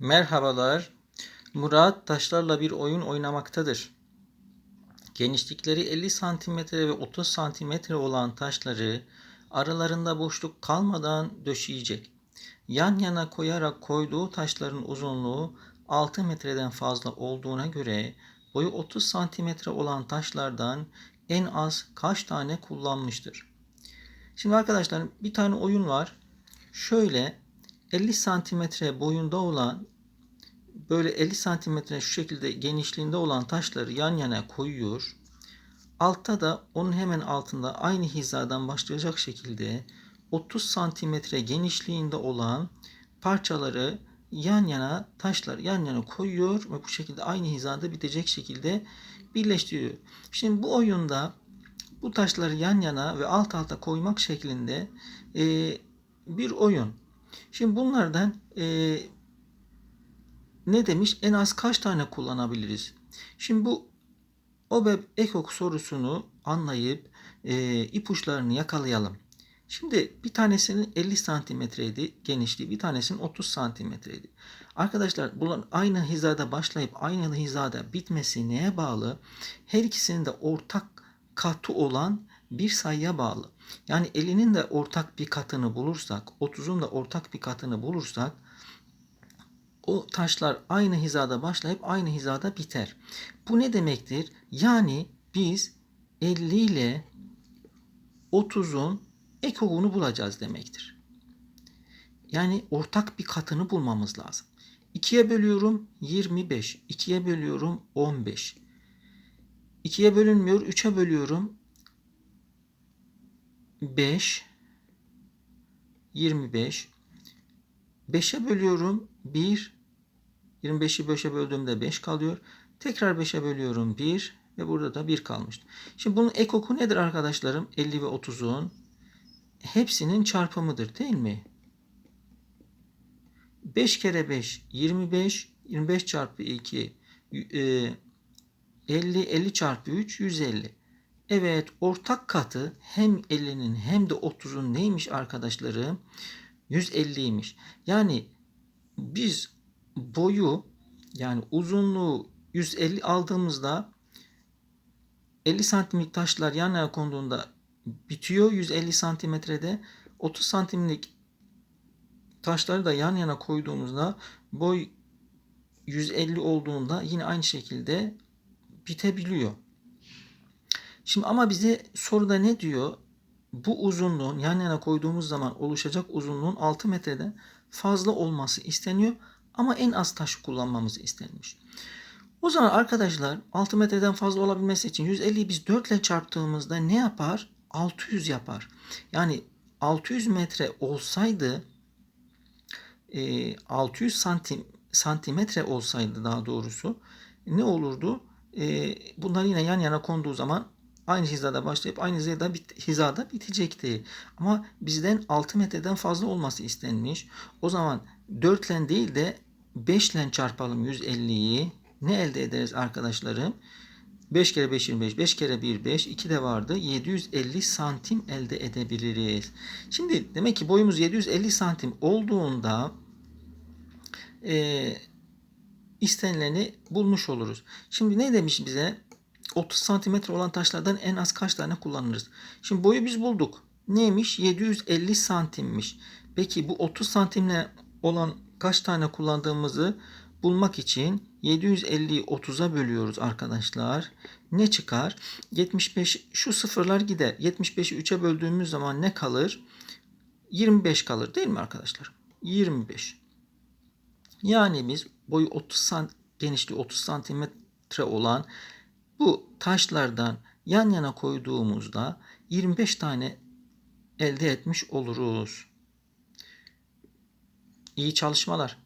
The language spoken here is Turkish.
Merhabalar. Murat taşlarla bir oyun oynamaktadır. Genişlikleri 50 cm ve 30 cm olan taşları aralarında boşluk kalmadan döşeyecek. Yan yana koyarak koyduğu taşların uzunluğu 6 metreden fazla olduğuna göre boyu 30 cm olan taşlardan en az kaç tane kullanmıştır? Şimdi arkadaşlar bir tane oyun var. Şöyle 50 santimetre boyunda olan böyle 50 santimetre şu şekilde genişliğinde olan taşları yan yana koyuyor. Altta da onun hemen altında aynı hizadan başlayacak şekilde 30 santimetre genişliğinde olan parçaları yan yana taşlar yan yana koyuyor ve bu şekilde aynı hizada bitecek şekilde birleştiriyor. Şimdi bu oyunda bu taşları yan yana ve alt alta koymak şeklinde e, bir oyun. Şimdi bunlardan e, ne demiş? En az kaç tane kullanabiliriz? Şimdi bu OBEB ekok sorusunu anlayıp e, ipuçlarını yakalayalım. Şimdi bir tanesinin 50 santimetreydi genişliği, bir tanesinin 30 santimetreydi. Arkadaşlar bunların aynı hizada başlayıp aynı hizada bitmesi neye bağlı? Her ikisinin de ortak katı olan bir sayıya bağlı. Yani elinin de ortak bir katını bulursak, 30'un da ortak bir katını bulursak o taşlar aynı hizada başlayıp aynı hizada biter. Bu ne demektir? Yani biz 50 ile 30'un ekogunu bulacağız demektir. Yani ortak bir katını bulmamız lazım. 2'ye bölüyorum 25. 2'ye bölüyorum 15. 2'ye bölünmüyor. 3'e bölüyorum 5 25 5'e bölüyorum 1 25'i 5'e böldüğümde 5 kalıyor. Tekrar 5'e bölüyorum 1 ve burada da 1 kalmıştı. Şimdi bunun ekoku nedir arkadaşlarım? 50 ve 30'un hepsinin çarpımıdır değil mi? 5 kere 5 25 25 çarpı 2 50 50 çarpı 3 150. Evet ortak katı hem 50'nin hem de 30'un neymiş arkadaşlarım? 150'ymiş. Yani biz boyu yani uzunluğu 150 aldığımızda 50 santimlik taşlar yan yana konduğunda bitiyor 150 santimetrede 30 santimlik taşları da yan yana koyduğumuzda boy 150 olduğunda yine aynı şekilde bitebiliyor. Şimdi ama bize soruda ne diyor? Bu uzunluğun yan yana koyduğumuz zaman oluşacak uzunluğun 6 metreden fazla olması isteniyor ama en az taş kullanmamız istenmiş. O zaman arkadaşlar 6 metreden fazla olabilmesi için 150'yi biz 4 ile çarptığımızda ne yapar? 600 yapar. Yani 600 metre olsaydı 600 santim santimetre olsaydı daha doğrusu ne olurdu? Bunlar yine yan yana konduğu zaman aynı hizada başlayıp aynı hizada, bit hizada bitecekti. Ama bizden 6 metreden fazla olması istenmiş. O zaman 4 ile değil de 5 ile çarpalım 150'yi. Ne elde ederiz arkadaşlarım? 5 kere 5 25, 5 kere 1 5, 2 de vardı. 750 santim elde edebiliriz. Şimdi demek ki boyumuz 750 santim olduğunda e, istenileni bulmuş oluruz. Şimdi ne demiş bize? 30 santimetre olan taşlardan en az kaç tane kullanırız? Şimdi boyu biz bulduk. Neymiş? 750 santimmiş. Peki bu 30 santimle olan kaç tane kullandığımızı bulmak için 750'yi 30'a bölüyoruz arkadaşlar. Ne çıkar? 75 şu sıfırlar gider. 75'i 3'e böldüğümüz zaman ne kalır? 25 kalır değil mi arkadaşlar? 25. Yani biz boyu 30 sant genişliği 30 santimetre olan bu taşlardan yan yana koyduğumuzda 25 tane elde etmiş oluruz. İyi çalışmalar.